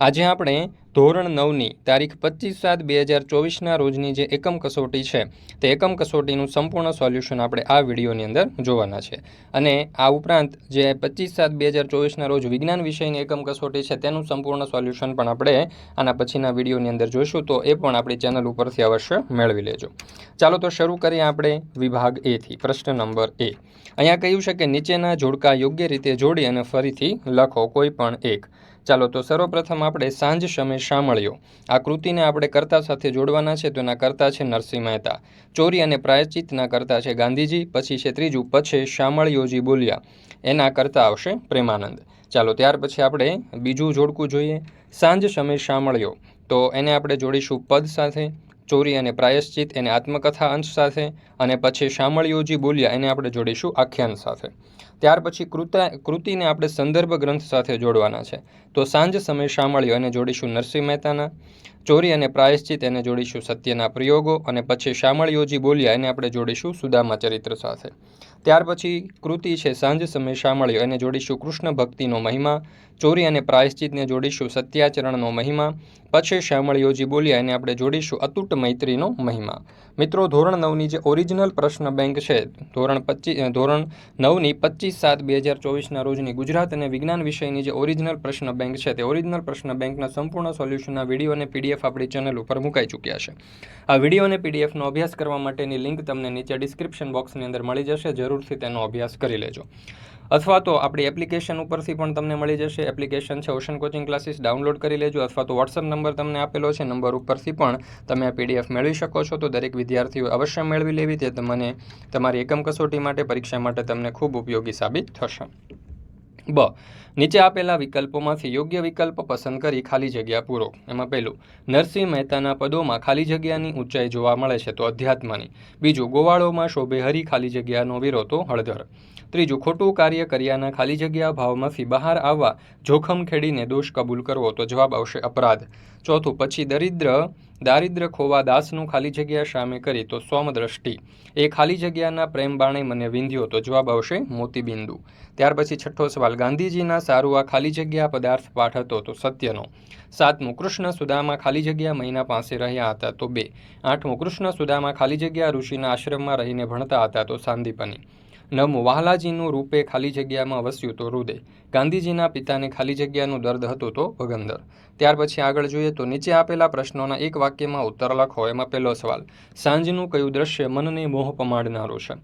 આજે આપણે ધોરણ નવની તારીખ પચીસ સાત બે હજાર ચોવીસના રોજની જે એકમ કસોટી છે, તે એકમ કસોટીનું સંપૂર્ણ સોલ્યુશન આપણે આ વિડીયોની અંદર જોવાના છે. અને આ ઉપરાંત જે પચીસ સાત બે હજાર ચોવીસના રોજ વિજ્ઞાન વિષયની એકમ કસોટી છે, તેનું સંપૂર્ણ સોલ્યુશન પણ આપણે આના પછીના વિડીયોની અંદર જોઈશું, તો એ પણ આપણી ચેનલ ઉપરથી અવશ્ય મેળવી લેજો. ચાલો તો શરૂ કરીએ આપણે વિભાગ એથી પ્રશ્ન નંબર એ. અહીંયા કહ્યું છે કે નીચેના જોડકા યોગ્ય રીતે જોડી અને ફરીથી લખો, કોઈ પણ એક. ચાલો તો સર્વપ્રથમ આપણે સાંજ સમય શામળ્યો આ કૃતિને આપણે કર્તા સાથે જોડવાના છે તો એના કર્તા છે નરસિંહ મહેતા. ચોરી અને પ્રાયશ્ચિતના કર્તા છે ગાંધીજી, પછી છે ત્રીજું, પછી શામળિયોજી બોલ્યા. એના કરતા આવશે પ્રેમાનંદ. ચાલો ત્યાર પછી આપણે બીજું જોડકું જોઈએ. સાંજ સમય શામળ્યો તો એને આપણે જોડીશું પદ સાથે. ચોરી અને પ્રાયશ્ચિત એને આત્મકથા અંશ સાથે અને પછી શામળિયોજી બોલ્યા, એને આપણે જોડીશું આખ્યાન સાથે. ત્યાર પછી કૃતા, કૃતિને આપણે સંદર્ભ ગ્રંથ સાથે જોડવાના છે. તો સાંજ સમય શામળિયો એને જોડીશું નરસિંહ મહેતાના. ચોરી અને પ્રાયશ્ચિત એને જોડીશું સત્યના પ્રયોગો અને પછી શામળિયોજી બોલ્યા, એને આપણે જોડીશું સુદામા ચરિત્ર સાથે. ત્યાર પછી કૃતિ છે, સાંજ સમય શામળ્યો એને જોડીશું કૃષ્ણ ભક્તિનો મહિમા, ચોરી અને પ્રાયશ્ચિતને જોડીશું સત્યાચરણનો મહિમા, પછી શામળિયોજી બોલ્યા એને આપણે જોડીશું અતૂટ મૈત્રીનો મહિમા. મિત્રો, ધોરણ નવની જે ઓરિજિનલ પ્રશ્ન બેંક છે, ધોરણ પચીસ ધોરણ નવની પચીસ સાત બે હજાર ચોવીસના રોજની ગુજરાત અને વિજ્ઞાન વિષયની જે ઓરિજિનલ પ્રશ્ન બેંક છે, તે ઓરિજિનલ પ્રશ્ન બેંકના સંપૂર્ણ સોલ્યુશનના વીડિયો અને પીડીએફ આપણી ચેનલ ઉપર મુકાઈ ચૂક્યા છે. આ વીડિયો અને પીડીએફનો અભ્યાસ કરવા માટેની લિંક તમને નીચે ડિસ્ક્રિપ્શન બોક્સની અંદર મળી જશે. જરૂરથી તેનો અભ્યાસ કરી લેજો. અથવા તો આપણી એપ્લિકેશન ઉપરથી પણ તમને મળી જશે. એપ્લિકેશન છે ઓશન કોચિંગ ક્લાસીસ ડાઉનલોડ કરી લેજો અથવા તો વોટ્સઅપ નંબર તમને આપેલો છે. નંબર ઉપરથી પણ તમે આ પીડીએફ મેળવી શકો છો. તો દરેક વિદ્યાર્થીઓ અવશ્ય મેળવી લેવી. તે તમને તમારી એકમ કસોટી માટે, પરીક્ષા માટે તમને ખૂબ ઉપયોગી સાબિત થશે. બ, નીચે આપેલા વિકલ્પોમાંથી યોગ્ય વિકલ્પ પસંદ કરી ખાલી જગ્યા પૂરો. એમાં પહેલું, નરસિંહ મહેતાના પદોમાં ખાલી જગ્યાની ઊંચાઈ જોવા મળે છે તો અધ્યાત્મની. બીજું, ગોવાળોમાં શોભે હરી ખાલી જગ્યાનો વિરો તો હળદર. ત્રીજું, ખોટું કાર્ય કર્યાના ખાલી જગ્યા ભાવમાંથી બહાર આવવા જોખમ ખેડીને દોષ કબૂલ કરવો તો જવાબ આવશે અપરાધ. ચોથું, પછી દરિદ્ર દારિદ્ર ખોવા દાસનું ખાલી જગ્યા સામે કરી તો સોમદ્રષ્ટિ. એ ખાલી જગ્યાના પ્રેમ બાણે મને વિંધ્યો તો જવાબ આવશે મોતીબિંદુ. ત્યાર પછી છઠ્ઠો સવાલ, ગાંધીજીના સારું આ ખાલી જગ્યા પદાર્થ પાઠ હતો તો સત્યનો. સાતમું, કૃષ્ણ સુદામાં ખાલી જગ્યા મહિના પાસે રહ્યા હતા તો બે. આઠમું, કૃષ્ણ સુદામાં ખાલી જગ્યા ઋષિના આશ્રમમાં રહીને ભણતા હતા તો સાંદીપની. નવમું વહાલાજીનું રૂપે ખાલી જગ્યામાં વસ્યું તો હૃદય. ગાંધીજીના પિતાને ખાલી જગ્યાનું દર્દ હતું તો ભગંદર. ત્યાર પછી આગળ જોઈએ તો નીચે આપેલા પ્રશ્નોના એક વાક્યમાં ઉત્તર લખો, એમાં પહેલો સવાલ. સાંજનું કયું દ્રશ્ય મનને મોહ પમાડનારું છે?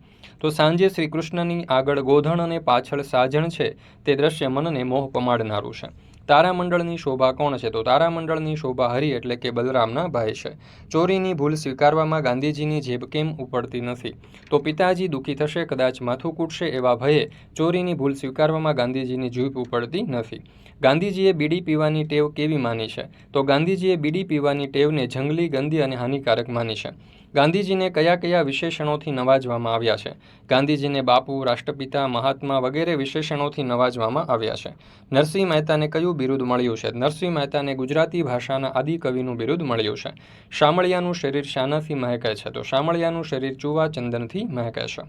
તો સાંજે શ્રીકૃષ્ણની આગળ ગોધણ અને પાછળ સાજણ છે, તે દ્રશ્ય મનને મોહ પમાડનારું છે. તારામંડળની શોભા કોણ છે? તો તારામંડળની શોભા હરિ એટલે કે બલરામના ભાઈ છે. ચોરીની ભૂલ સ્વીકારવામાં ગાંધીજીની જેબ કેમ ઉપડતી નથી? તો પિતાજી દુઃખી થશે, કદાચ માથું કૂટશે એવા ભયે ચોરીની ભૂલ સ્વીકારવામાં ગાંધીજીની જીભ ઉપડતી નથી. ગાંધીજીએ બીડી પીવાની ટેવ કેવી માની છે? તો ગાંધીજીએ બીડી પીવાની ટેવને જંગલી ગંદી અને હાનિકારક માની છે. ગાંધીજીને કયા કયા વિશેષણોથી નવાજવામાં આવ્યા છે? ગાંધીજીને બાપુ, રાષ્ટ્રપિતા, મહાત્મા વગેરે વિશેષણોથી નવાજવામાં આવ્યા છે. નરસિંહ મહેતાને કયું બિરુદ મળ્યું છે? નરસિંહ મહેતાને ગુજરાતી ભાષાના આદિકવિનું બિરુદ મળ્યું છે. શામળિયાનું શરીર શાનાથી મહેકે છે તો શામળિયાનું શરીર ચૂવા ચંદનથી મહેકે છે.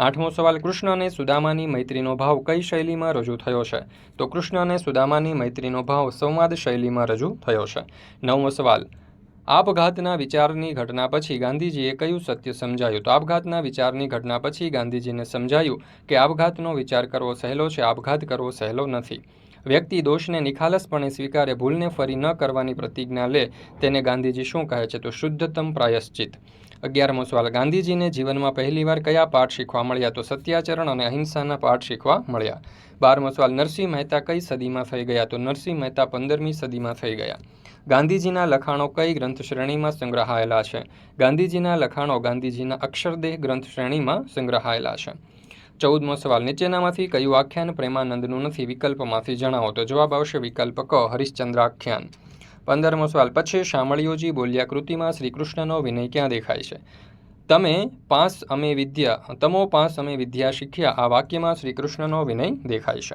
આઠમો સવાલ કૃષ્ણ અને સુદામાની મૈત્રીનો ભાવ કઈ શૈલીમાં રજૂ થયો છે? તો કૃષ્ણ અને સુદામાની મૈત્રીનો ભાવ સંવાદ શૈલીમાં રજૂ થયો છે. નવમો સવાલ આપઘાતના વિચારની ઘટના પછી ગાંધીજીએ કયું સત્ય સમજાયું? તો આપઘાતના વિચારની ઘટના પછી ગાંધીજીને સમજાયું કે આપઘાતનો વિચાર કરવો સહેલો છે, આપઘાત કરવો સહેલો નથી. વ્યક્તિ દોષને નિખાલસપણે સ્વીકારે, ભૂલને ફરી ન કરવાની પ્રતિજ્ઞા લે, તેને ગાંધીજી શું કહે છે? તો શુદ્ધતમ પ્રાયશ્ચિત. અગિયારમો સવાલ, ગાંધીજીને જીવનમાં પહેલીવાર કયા પાઠ શીખવા મળ્યા? તો સત્યાચરણ અને અહિંસાના પાઠ શીખવા મળ્યા. બારમો સવાલ, નરસિંહ મહેતા કઈ સદીમાં થઈ ગયા? તો નરસિંહ મહેતા પંદરમી સદીમાં થઈ ગયા. ગાંધીજીના લખાણો કઈ ગ્રંથ શ્રેણીમાં સંગ્રહાયેલા છે? ગાંધીજીના લખાણો ગાંધીજીના અક્ષરદેહ ગ્રંથ શ્રેણીમાં સંગ્રહાયેલા છે. ચૌદમો સવાલ, નીચેનામાંથી કયું આખ્યાન પ્રેમાનંદનું નથી વિકલ્પમાંથી જણાવો તો જવાબ આવશે વિકલ્પ ક, હરિશ્ચંદ્રાખ્યાન. પંદરમો સવાલ, પછી શામળિયોજી બોલ્યા કૃતિમાં શ્રીકૃષ્ણનો વિનય ક્યાં દેખાય છે? તમે પાંચ અમે વિદ્યા, તમો પાંચ અમે વિદ્યા શીખ્યા, આ વાક્યમાં શ્રીકૃષ્ણનો વિનય દેખાય છે.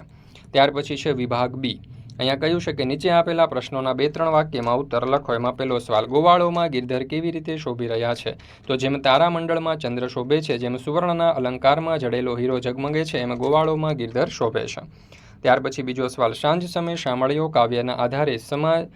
ત્યાર પછી છે વિભાગ બી. અહીંયા કહ્યું છે કે નીચે આપેલા પ્રશ્નોના બે ત્રણ વાક્યમાં ઉત્તર લખો. એમાં પહેલો સવાલ, ગોવાળોમાં ગિરધર કેવી રીતે શોભી રહ્યા છે? તો જેમ તારામંડળમાં ચંદ્ર શોભે છે, જેમ સુવર્ણના અલંકારમાં જડેલો હીરો ઝગમગે છે, એમ ગોવાળોમાં ગિરધર શોભે છે. ત્યાર પછી બીજો સવાલ, સાંજ સમય શામળીઓ કાવ્યના આધારે સમા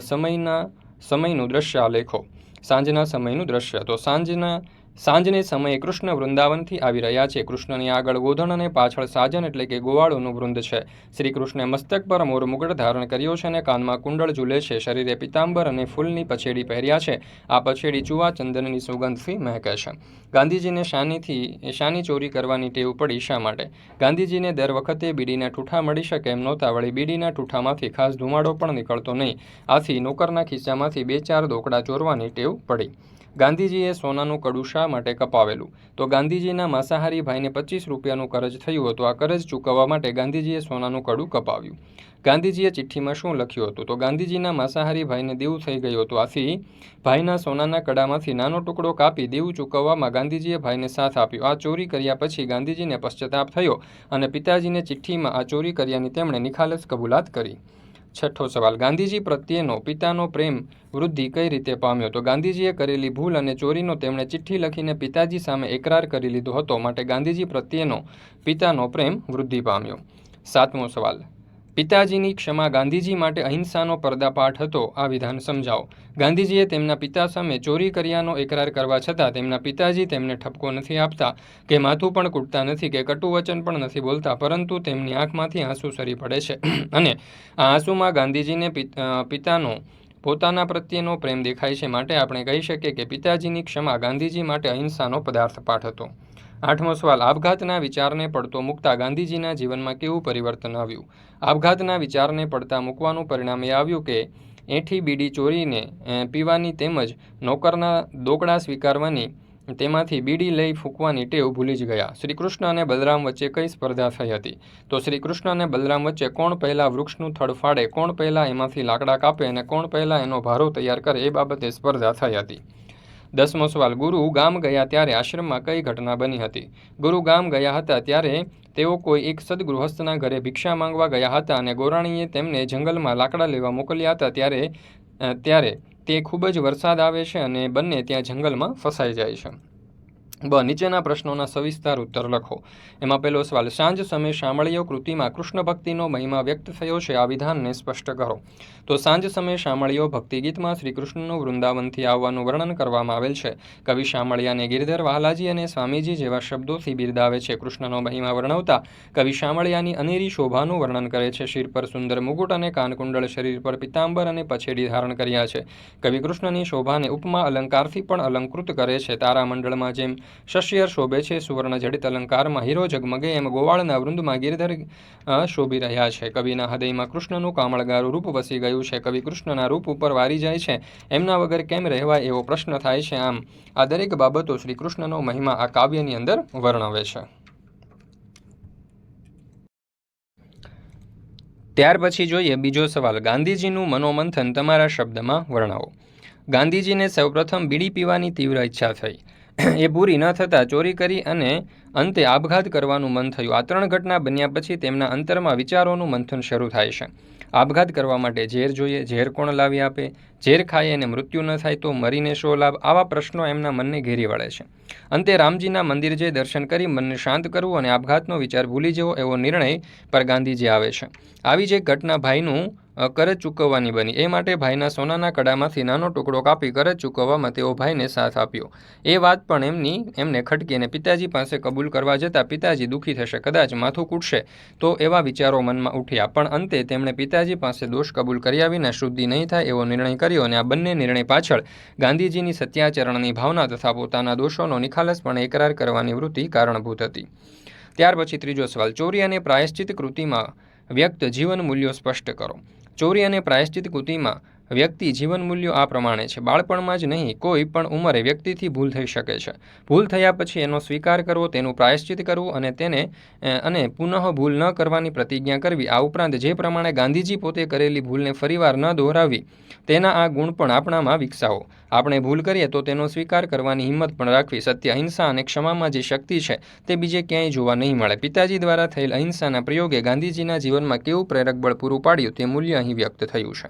સમયના, સમયનું દ્રશ્ય આલેખો સાંજના સમયનું દ્રશ્ય. તો સાંજના સાંજને સમયે કૃષ્ણ વૃંદાવનથી આવી રહ્યા છે. કૃષ્ણની આગળ ગોધણ અને પાછળ સાજન એટલે કે ગોવાળોનું વૃંદ છે. શ્રી કૃષ્ણે મસ્તક પર મોર મુગટ ધારણ કર્યો છે અને કાનમાં કુંડળ ઝૂલે છે. શરીરે પિતાંબર અને ફૂલની પછેડી પહેર્યા છે. આ પછેડી ચૂવા ચંદનની સુગંધથી મહેકે છે. ગાંધીજીને શાનીથી, શાની ચોરી કરવાની ટેવ પડી શા માટે? ગાંધીજીને દર વખતે બીડીના ઠૂઠા મળી શકે એમ નહોતા વળી બીડીના ઠૂઠામાંથી ખાસ ધુમાડો પણ નીકળતો નહીં. આથી નોકરના ખિસ્સામાંથી બે ચાર દોકડા ચોરવાની ટેવ પડી. ગાંધીજીએ સોનાનું કડું શા માટે કપાવેલું? તો ગાંધીજીના માંસાહારી ભાઈને પચીસ રૂપિયાનું કરજ થયું હતું. આ કરજ ચૂકવવા માટે ગાંધીજીએ સોનાનું કડું કપાવ્યું. ગાંધીજીએ ચિઠ્ઠીમાં શું લખ્યું હતું? તો ગાંધીજીના માંસાહારી ભાઈને દેવું થઈ ગયું હતું. આથી ભાઈના સોનાના કડામાંથી નાનો ટુકડો કાપી દેવું ચૂકવવામાં ગાંધીજીએ ભાઈને સાથ આપ્યો. આ ચોરી કર્યા પછી ગાંધીજીને પશ્ચાતાપ થયો અને પિતાજીને ચિઠ્ઠીમાં આ ચોરી કર્યાની તેમણે નિખાલસ કબૂલાત કરી. છઠ્ઠો સવાલ, ગાંધીજી પ્રત્યેનો પિતાનો પ્રેમ વૃદ્ધિ કઈ રીતે પામ્યો? તો ગાંધીજીએ કરેલી ભૂલ અને ચોરીનો તેમણે ચિઠ્ઠી લખીને પિતાજી સામે એકરાર કરી લીધો હતો, માટે ગાંધીજી પ્રત્યેનો પિતાનો પ્રેમ વૃદ્ધિ પામ્યો. સાતમો સવાલ પિતાજીની ક્ષમા ગાંધીજી માટે અહિંસાનો પર્દાપાઠ હતો, આ વિધાન સમજાવો. ગાંધીજીએ તેમના પિતા સામે ચોરી કર્યાનો એકરાર કરવા છતાં તેમના પિતાજી તેમને ઠપકો નથી આપતા, કે માથું પણ કૂટતા નથી, કે કટુ વચન પણ નથી બોલતા, પરંતુ તેમની આંખમાંથી આંસુ સરી પડે છે. અને આ આંસુમાં ગાંધીજીને પિતાનો, પોતાના પ્રત્યેનો પ્રેમ દેખાય છે માટે આપણે કહી શકીએ કે પિતાજીની ક્ષમા ગાંધીજી માટે અહિંસાનો પદાર્થ પાઠ હતો. આઠમો સવાલ, આપઘાતના વિચારને પડતો મૂકતા ગાંધીજીના જીવનમાં કેવું પરિવર્તન આવ્યું? આપઘાતના વિચારને પડતા મૂકવાનું પરિણામ એ આવ્યું કે, એઠી બીડી ચોરીને પીવાની તેમજ નોકરના દોકડા સ્વીકારવાની તેમાંથી બીડી લઈ ફૂંકવાની ટેવ ભૂલી જ ગયા. શ્રી કૃષ્ણ અને બલરામ વચ્ચે કઈ સ્પર્ધા થઈ હતી? તો શ્રી કૃષ્ણ અને બલરામ વચ્ચે કોણ પહેલાં વૃક્ષનું થડ ફાડે, કોણ પહેલાં એમાંથી લાકડા કાપે અને કોણ પહેલાં એનો ભારો તૈયાર કરે એ બાબતે સ્પર્ધા થઈ હતી. દસમો સવાલ, ગુરુ ગામ ગયા ત્યારે આશ્રમમાં કઈ ઘટના બની હતી? ગુરુ ગામ ગયા હતા ત્યારે તેઓ કોઈ એક સદગૃહસ્થના ઘરે ભિક્ષા માંગવા ગયા હતા અને ગોરાણીએ તેમને જંગલમાં લાકડા લેવા મોકલ્યા હતા ત્યારે ત્યારે તે ખૂબ જ વરસાદ આવે છે અને બંને ત્યાં જંગલમાં ફસાઈ જાય છે. બ, નીચેના પ્રશ્નોના સવિસ્તાર ઉત્તર લખો. એમાં પહેલો સવાલ, સાંજ સમય શામળીઓ કૃતિમાં કૃષ્ણ ભક્તિનો મહિમા વ્યક્ત થયો છે, આ વિધાનને સ્પષ્ટ કરો. તો સાંજ સમયે શામળીઓ ભક્તિ ગીતમાં શ્રી કૃષ્ણનું વૃંદાવનથી આવવાનું વર્ણન કરવામાં આવેલ છે. કવિ શામળિયાને ગિરધર વાલાજી અને સ્વામીજી જેવા શબ્દોથી બિરદાવે છે, કૃષ્ણનો મહિમા વર્ણવતા. કવિ શામળિયાની અનેરી શોભાનું વર્ણન કરે છે, શિર પર સુંદર મુગુટ અને કાનકુંડળ શરીર પર પિતાંબર અને પછેડી ધારણ કર્યા છે. કવિ કૃષ્ણની શોભાને ઉપમા અલંકારથી પણ અલંકૃત કરે છે. તારામંડળમાં જેમ શશિયર શોભે છે સુવર્ણ જડિત અલંકારમાં હીરો ઝગમગે એમ ગોવાળના વૃંદમાં ગિરધર શોભી રહ્યા છે કવિના હૃદયમાં કૃષ્ણનું કામળગારું રૂપ વસી ગયું છે કવિ કૃષ્ણના રૂપ ઉપર વારી જાય છે એમના વગર કેમ રહેવાય એવો પ્રશ્ન થાય છે આમ આ દરેક બાબતો શ્રી કૃષ્ણનો મહિમા આ કાવ્યની અંદર વર્ણવે છે ત્યાર પછી જોઈએ બીજો સવાલ. ગાંધીજીનું મનોમંથન તમારા શબ્દમાં વર્ણવો. ગાંધીજીને સૌપ્રથમ બીડી પીવાની તીવ્ર ઈચ્છા થઈ. એ પૂરી ન થતાં ચોરી કરી અને અંતે આપઘાત કરવાનું મન થયું. આ ત્રણ ઘટના બન્યા પછી તેમના અંતરમાં વિચારોનું મંથન શરૂ થાય છે. આપઘાત કરવા માટે ઝેર જોઈએ, ઝેર કોણ લાવી આપે? ઝેર ખાય અને મૃત્યુ ન થાય તો મરીને શો લાભ? આવા પ્રશ્નો એમના મનને ઘેરી વળે છે. અંતે રામજીના મંદિર જઈ દર્શન કરી મનને શાંત કરવું અને આપઘાતનો વિચાર ભૂલી જવો એવો નિર્ણય પર ગાંધીજી આવે છે. આવી જ એક ઘટના ભાઈનું કરજ ચૂકવવાની બની. એ માટે ભાઈના સોનાના કડામાંથી નાનો ટુકડો કાપી કરજ ચૂકવવામાં તેઓ ભાઈને સાથ આપ્યો. એ વાત પણ એમની, એમને ખટકી અને પિતાજી પાસે કબૂલ કરવા જતાં પિતાજી દુઃખી થશે. કદાચ માથું કૂટશે તો એવા વિચારો મનમાં ઉઠ્યા. પણ અંતે તેમણે પિતાજી પાસે દોષ કબૂલ કર્યા વિના શુદ્ધિ નહીં થાય એવો નિર્ણય કર્યો. અને આ બંને નિર્ણય પાછળ ગાંધીજીની સત્યાચરણની ભાવના તથા પોતાના દોષોનો નિખાલસપણે એકરાર કરવાની વૃત્તિ કારણભૂત હતી. ત્યાર પછી ત્રીજો સવાલ, ચોરી અને પ્રાયશ્ચિત કૃતિમાં વ્યક્ત જીવન મૂલ્યો સ્પષ્ટ કરો. ચોરી અને પ્રાયશ્ચિત કૃતિમાં વ્યક્તિ જીવન મૂલ્યો આ પ્રમાણે છે. બાળપણમાં જ નહીં, કોઈ પણ ઉંમરે વ્યક્તિથી ભૂલ થઈ શકે છે. ભૂલ થયા પછી એનો સ્વીકાર કરવો, તેનું પ્રાયશ્ચિત કરવું અને તેને અને પુનઃ ભૂલ ન કરવાની પ્રતિજ્ઞા કરવી. આ ઉપરાંત જે પ્રમાણે ગાંધીજી પોતે કરેલી ભૂલને ફરીવાર ન દોહરાવી, તેના આ ગુણ પણ આપણામાં વિકસાવો. આપણે ભૂલ કરીએ તો તેનો સ્વીકાર કરવાની હિંમત પણ રાખવી. સત્ય, અહિંસા અને ક્ષમામાં જે શક્તિ છે, તે બીજે ક્યાંય જોવા નહીં મળે. પિતાજી દ્વારા થયેલ અહિંસાના પ્રયોગે ગાંધીજીના જીવનમાં કેવું પ્રેરક બળ પૂરું પાડ્યું, તે મૂલ્ય અહીં વ્યક્ત થયું છે.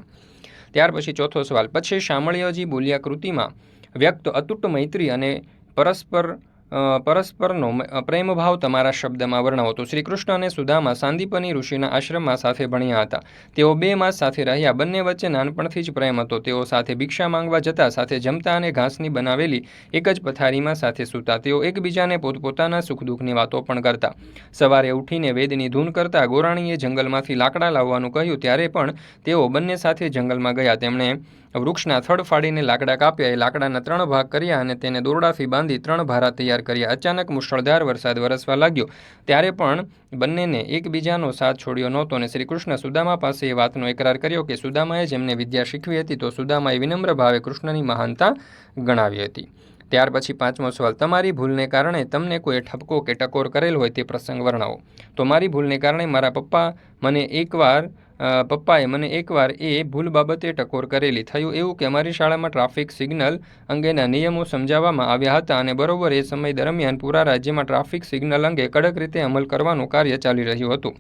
ત્યાર પછી ચોથો સવાલ પછી શામળિયાજી બોલ્યા કૃતિમાં વ્યક્ત અતૂટ મૈત્રી અને પરસ્પર પરસ્પરનો પ્રેમભાવ તમારા શબ્દમાં વર્ણવો. તો શ્રીકૃષ્ણ અને સુદામા સાંદીપની ઋષિના આશ્રમમાં સાથે ભણ્યા હતા. તેઓ બે માસ સાથે રહ્યા. બંને વચ્ચે નાનપણથી જ પ્રેમ હતો. તેઓ સાથે ભિક્ષા માંગવા જતા, સાથે જમતા અને ઘાસની બનાવેલી એક જ પથારીમાં સાથે સૂતા. તેઓ એકબીજાને પોતપોતાના સુખ દુઃખની વાતો પણ કરતા. સવારે ઉઠીને વેદની ધૂન કરતા ગોરાણીએ જંગલમાંથી લાકડા લાવવાનું કહ્યું. ત્યારે પણ તેઓ બંને સાથે જંગલમાં ગયા. તેમણે વૃક્ષના થડ ફાડીને લાકડા કાપ્યા. એ લાકડાના ત્રણ ભાગ કર્યા અને તેને દોરડાથી બાંધી ત્રણ ભારા તૈયાર કર્યા. અચાનક મુશળધાર વરસાદ વરસવા લાગ્યો. ત્યારે પણ બંનેને એકબીજાનો સાથ છોડ્યો નહોતો અને શ્રી કૃષ્ણ સુદામા પાસે એ વાતનો એકરાર કર્યો કે સુદામાએ જેમને વિદ્યા શીખવી હતી તો સુદામાએ વિનમ્ર ભાવે કૃષ્ણની મહાનતા ગણાવી હતી. ત્યાર પછી પાંચમો સવાલ, તમારી ભૂલને કારણે તમને કોઈ ઠપકો કે ટકોર કરેલ હોય તે પ્રસંગ વર્ણવો. તો મારી ભૂલને કારણે મારા પપ્પા મને એકવાર પપ્પાએ મને એકવાર એ ભૂલ બાબતે ટકોર કરેલી. થયું એવું કે અમારી શાળામાં ટ્રાફિક સિગ્નલ અંગેના નિયમો સમજાવવામાં આવ્યા હતા અને બરોબર એ સમય દરમિયાન પૂરા રાજ્યમાં ટ્રાફિક સિગ્નલ અંગે કડક રીતે અમલ કરવાનું કાર્ય ચાલી રહ્યું હતું.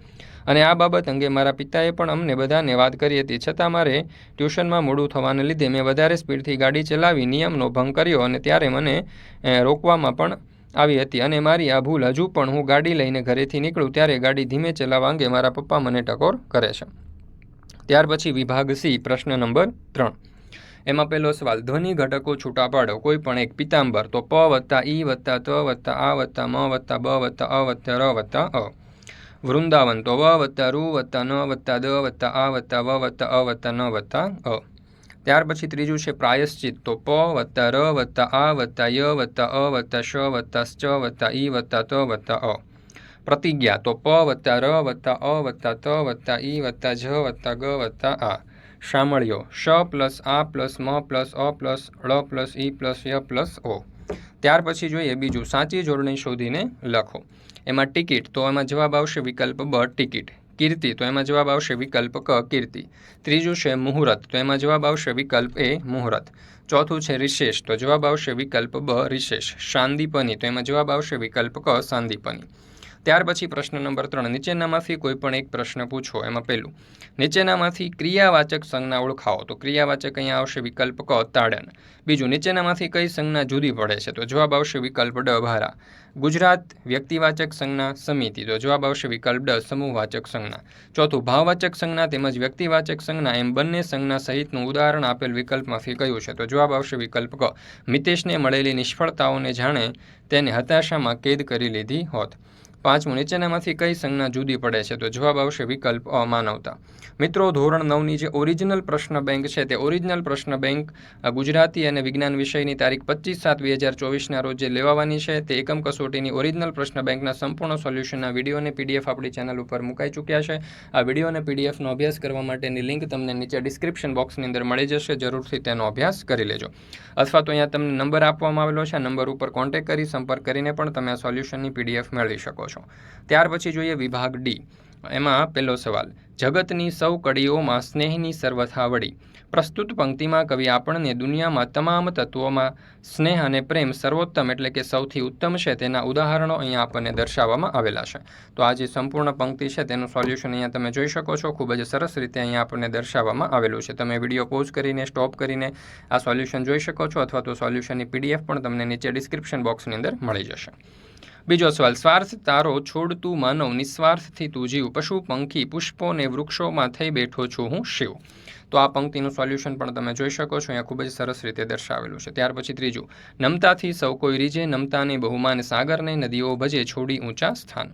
અને આ બાબત અંગે મારા પિતાએ પણ અમને બધાને વાત કરી હતી. છતાં મારે ટ્યુશનમાં મોડું થવાને લીધે મેં વધારે સ્પીડથી ગાડી ચલાવી નિયમનો ભંગ કર્યો અને ત્યારે મને રોકવામાં પણ આવી હતી. અને મારી આ ભૂલ હજુ પણ હું ગાડી લઈને ઘરેથી નીકળું ત્યારે ગાડી ધીમે ચલાવવા અંગે મારા પપ્પા મને ટકોર કરે છે. ત્યાર પછી વિભાગ સી, પ્રશ્ન નંબર ત્રણ. એમાં પહેલો સવાલ, ધ્વનિ ઘટકો છૂટા પાડો, કોઈ પણ એક, પિતાંબર, તો પ વત્તા ઈ વત્તા ત વત્તા આ વત્તા મ વત્તા બ વત્તા અ વત્તા ર વત્તા અ. વૃંદાવન, તો વ વત્તા રૂ વત્તા ન વત્તા દ વત્તા આ વત્તા વ વત્તા અ વત્તા ન વત્તા અ. ત્યાર પછી ત્રીજું છે પ્રાયશ્ચિત, તો પ વત્તા ર વત્તા આ વત્તા ય વત્તા અ વત્તા શ વત્તા ચ વત્તા ઈ વત્તા ત વત્તા અ. પ્રતિજ્ઞા. તો પ વત્તા ર વત્તા અ વત્તા ત વત્તા ઈ વત્તા જ વત્તા ગ વત્તા આ. શામળિયો શ પ્લસ આ પ્લસ મ પ્લસ અ પ્લસ ળ પ્લસ ઈ પ્લસ ય પ્લસ ઓ. ત્યાર પછી જોઈએ બીજું. સાચી જોડણી શોધીને લખો. એમાં ટિકિટ. તો એમાં જવાબ આવશે વિકલ્પ બ ટિકિટ. કીર્તિ. તો એમાં જવાબ આવશે વિકલ્પ ક કીર્તિ. ત્રીજું છે મુહૂર્ત. તો એમાં જવાબ આવશે વિકલ્પ એ મુહૂર્ત. ચોથું છે રિશેષ. તો જવાબ આવશે વિકલ્પ બ રિશેષ. શાંદીપની તો એમાં જવાબ આવશે વિકલ્પ ક સાંદીપની. ત્યાર પછી પ્રશ્ન નંબર ત્રણ. નીચેનામાંથી કોઈ પણ એક પ્રશ્ન પૂછો, એમાં પહેલું, નીચેનામાંથી ક્રિયાવાચક સંજ્ઞા ઓળખાવો. તો ક્રિયાવાચક અહીંયા આવશે વિકલ્પ ક, તાડન. બીજું, નીચેનામાંથી કઈ સંજ્ઞા જુદી પડે છે? તો જવાબ આવશે વિકલ્પ ડ, ભારા. ગુજરાત વ્યક્તિવાચક સંજ્ઞા સમિતિ. તો જવાબ આવશે વિકલ્પ ડ, સમૂહવાચક સંજ્ઞા. ચોથું, ભાવવાચક સંજ્ઞા તેમજ વ્યક્તિવાચક સંજ્ઞા એમ બંને સંજ્ઞા સહિતનું ઉદાહરણ આપેલ વિકલ્પમાંથી કયું છે? તો જવાબ આવશે વિકલ્પ ક, મિતેશને મળેલી નિષ્ફળતાઓને જાણે તેને હતાશામાં કેદ કરી લીધી હોત. પાંચમું, નીચેનામાંથી કઈ સંજ્ઞા જુદી પડે છે? તો જવાબ આવશે વિકલ્પ અમાનવતા માનવતા. મિત્રો, ધોરણ નવની જે ઓરિજિનલ પ્રશ્ન બેંક છે, તે ઓરિજિનલ પ્રશ્ન બેંક ગુજરાતી અને વિજ્ઞાન વિષયની તારીખ પચીસ સાત બે હજાર ચોવીસના રોજ જે લેવાવાની છે, તે એકમ કસોટીની ઓરિજિનલ પ્રશ્ન બેંકના સંપૂર્ણ સોલ્યુશનના વીડિયો અને પીડીએફ આપણી ચેનલ ઉપર મુકાઈ ચૂક્યા છે. આ વીડિયો અને પીડીએફનો અભ્યાસ કરવા માટેની લિંક તમને નીચે ડિસ્ક્રિપ્શન બોક્સની અંદર મળી જશે, જરૂરથી તેનો અભ્યાસ કરી લેજો. અથવા તો અહીંયા તમને નંબર આપવામાં આવેલો છે, આ નંબર ઉપર કોન્ટેક્ટ કરી સંપર્ક કરીને પણ તમે આ સોલ્યુશનની પીડીએફ મેળવી શકો ત્યાર પછી જોઈએ વિભાગ ડી. એમાં પહેલો સવાલ, જગતની સૌ કડીઓમાં સ્નેહની સર્વથા વળી. પ્રસ્તુત પંક્તિમાં કવિ આપણને દુનિયામાં તમામ તત્વોમાં સ્નેહ અને પ્રેમ સર્વોત્તમ એટલે કે સૌથી ઉત્તમ છે તેના ઉદાહરણો અહીંયા આપણને દર્શાવવામાં આવેલા છે. તો આ જે સંપૂર્ણ પંક્તિ છે તેનું સોલ્યુશન અહીંયા તમે જોઈ શકો છો. ખૂબ જ સરસ રીતે અહીંયા આપણને દર્શાવવામાં આવેલું છે. તમે વીડિયો પોઝ કરીને, સ્ટોપ કરીને આ સોલ્યુશન જોઈ શકો છો અથવા તો સોલ્યુશનની પીડીએફ પણ તમને નીચે ડિસ્ક્રિપ્શન બોક્સની અંદર મળી જશે. બીજો સવાલ, સ્વાર્થ તારો છોડ તું માનવ, નિસ્વાર્થથી તું જીવ, પશુ, પંખી, પુષ્પો ને વૃક્ષોમાં થઈ બેઠો છું હું શિવ. તો આ પંક્તિનું સોલ્યુશન પણ તમે જોઈ શકો છો, અહીંયા ખૂબ જ સરસ રીતે દર્શાવેલું છે. ત્યાર પછી ત્રીજું, નમતાથી સૌ કોઈ રીજે, નમતાને બહુમાન સાગરને, નદીઓ ભજે, છોડી ઊંચા સ્થાન.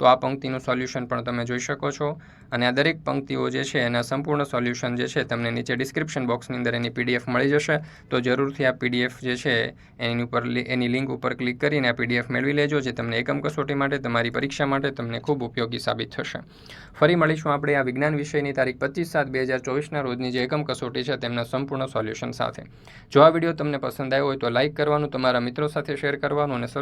તો આ પંક્તિનું સોલ્યુશન પણ તમે જોઈ શકો છો. અને આ દરેક પંક્તિઓ જે છે, એના સંપૂર્ણ સોલ્યુશન જે છે, તમને નીચે ડિસ્ક્રિપ્શન બોક્સની અંદર એની પીડીએફ મળી જશે. તો જરૂરથી આ પીડીએફ જે છે, એની ઉપર એની લિંક ઉપર ક્લિક કરીને આ પીડીએફ મેળવી લેજો, જે તમને એકમ કસોટી માટે, તમારી પરીક્ષા માટે તમને ખૂબ ઉપયોગી સાબિત થશે. ફરી મળીશું આપણે આ વિજ્ઞાન વિષયની તારીખ પચીસ સાત બે હજાર ચોવીસના રોજની જે એકમ કસોટી છે, તેમના સંપૂર્ણ સોલ્યુશન સાથે. જો આ વીડિયો તમને પસંદ આવ્યો હોય તો લાઇક કરવાનું, તમારા મિત્રો સાથે શેર કરવાનું અને